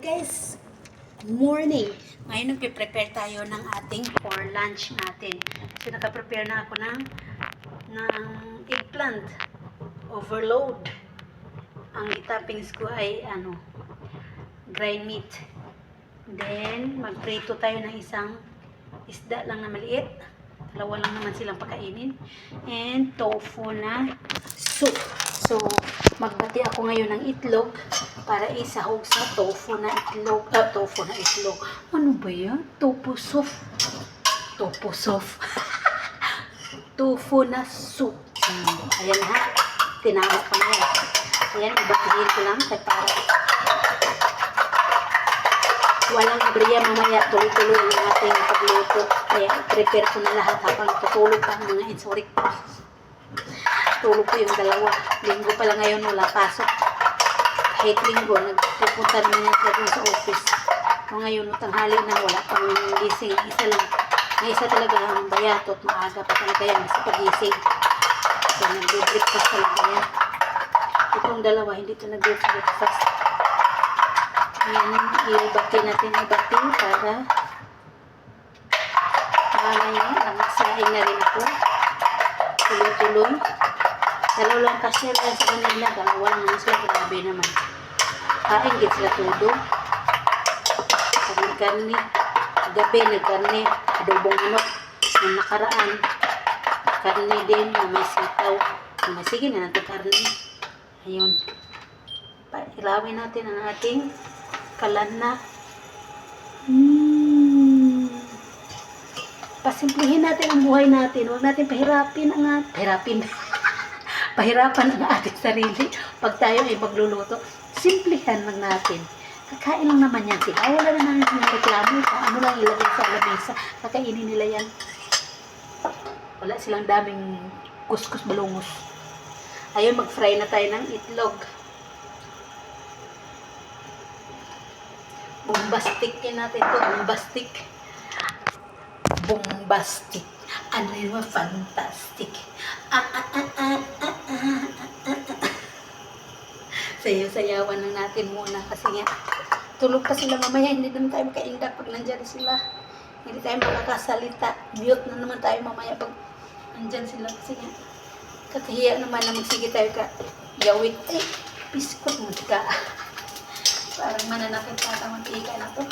Guys, morning. Ngayon nagpe-prepare tayo ng ating for lunch natin. So naka-prepare na ako ng ng eggplant overload. Ang itoppings ko ay ano, grind meat. Then magprito tayo ng isang isda lang na maliit. Dalawa lang naman silang pakainin. And tofu na soup. So, magbati ako ngayon ng itlog para isahog sa tofu na itlog. Ah, tofu na itlog. Ano ba yan? Tofu soup. Tofu soup. tofu na soup. Hmm, ayan ha. Tinama ko na yan. Ayan, ibatihin ko lang kay para walang abriya mamaya tuloy-tuloy ang ating pagluto. Kaya prepare ko na lahat habang tutulog pa ang mga insurik. Tulog ko yung dalawa. Linggo pala ngayon wala pasok. Kahit linggo, nagpupunta naman yung dun sa office. O ngayon, tanghali na wala pang gising. Isa lang. Ang isa talaga ang bayatot. Maaga pa talaga yan sa pagising. So, nagbe-breakfast talaga yan. Itong dalawa, hindi ito nagbe-breakfast. Ayan, ibati natin ibati para mamaya nagsaing na rin ako. Tuloy-tuloy. Dalawa lang kasi lang sa kanila. Dalawa lang naman sila. Grabe naman. Kain git sila todo. Karni karni. Gabi nagkarni. Adobong manok. Nung nakaraan. Karni din na may sitaw. May sige na natin karni. Ayun. Ilawin natin ang ating kalan na. Hmm. Pasimplihin natin ang buhay natin. Huwag natin pahirapin ang at pahirapin. Pahirapan ang ating sarili pag tayo ay magluluto. Simplihan lang natin. Kakain lang naman yan sila. Wala na namin mga reklamo. Kung ano lang ilagay sa lamesa. Kakainin nila yan. Wala silang daming kuskus balungos. Ayun, mag-fry na tayo ng itlog. Bombastic yan natin to. Bombastic. Bombastic. Ano yung fantastic. Ah, ah, ah, ah, ah, ah. Sayaw-sayawan lang natin muna kasi nga tulog pa sila mamaya. Hindi naman tayo makaindak pag nandyan sila. Hindi tayo makakasalita. Mute na naman tayo mamaya pag nandyan sila kasi nga kakahiya naman na magsige tayo ka yawit. Eh, biskot mo ka. Parang mananakit pa ang mantika na to.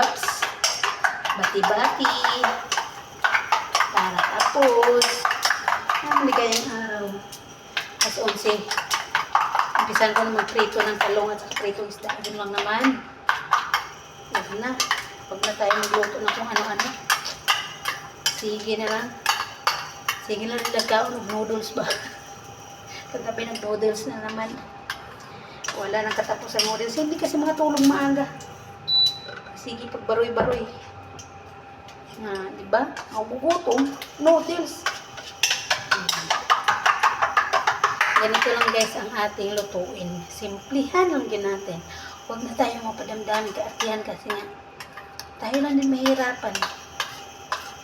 Ups. Bati-bati. Para tapos. Ang ligayang araw. As 11. Umpisan ko na magprito ng talong at pritong isda. Yun lang naman. Huwag na. Huwag na tayo magluto na kung ano-ano. Sige na lang. Sige na rin ng noodles ba? Kagabi ng noodles na naman. Wala nang katapos ang noodles. Hindi kasi mga tulong maaga. Sige, pagbaroy-baroy. Na, di ba? Magugutom. Noodles. Ganito lang guys ang ating lutuin. Simplihan lang din natin. Huwag na tayo mapadamdami kaartihan kasi nga tayo lang din mahirapan.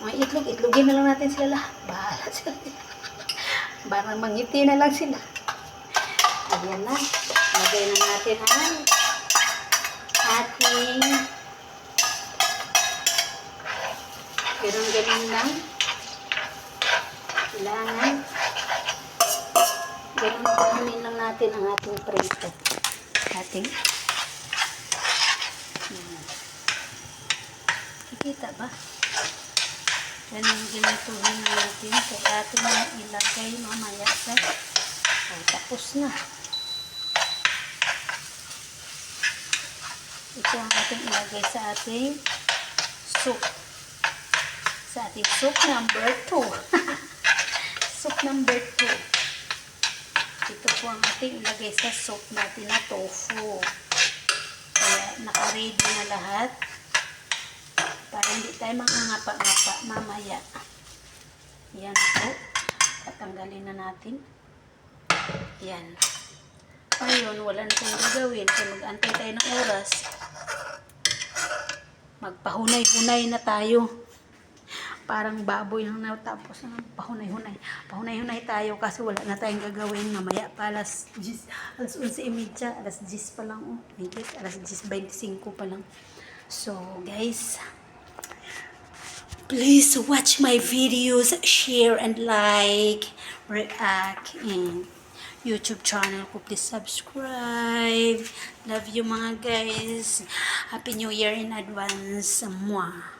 Mga itlog, itlogin na lang natin sila lahat. Bahala sila. Parang mangiti na lang sila. Ayan na. Lagay na natin ang ating ganun-ganun lang. Kailangan ganun-ganunin lang natin ang ating prito. Ating hmm. Kikita ba? Ganun ginituhin natin kaya ating ilagay mamaya sa oh, tapos na. Ito ang ating ilagay sa ating soup. Sa ating soup number 2. soup number 2. Ito po ang ating ilagay sa soup natin na tofu. Kaya naka-ready na lahat para hindi tayo mangangapa-ngapa mamaya. Yan po. Tatanggalin na natin. Yan. Ayun, wala na tayong gagawin. So, mag-antay tayo ng oras. Magpahunay-hunay na tayo. Parang baboy lang na tapos na pahunay-hunay. Pahunay-hunay tayo kasi wala na tayong gagawin. Mamaya pa alas 10, alas 11.30, alas 10 pa lang. Oh, higit, alas 10.25 pa lang. So, guys, please watch my videos, share and like, react, and YouTube channel ko. Please subscribe. Love you mga guys. Happy New Year in advance. Mwah.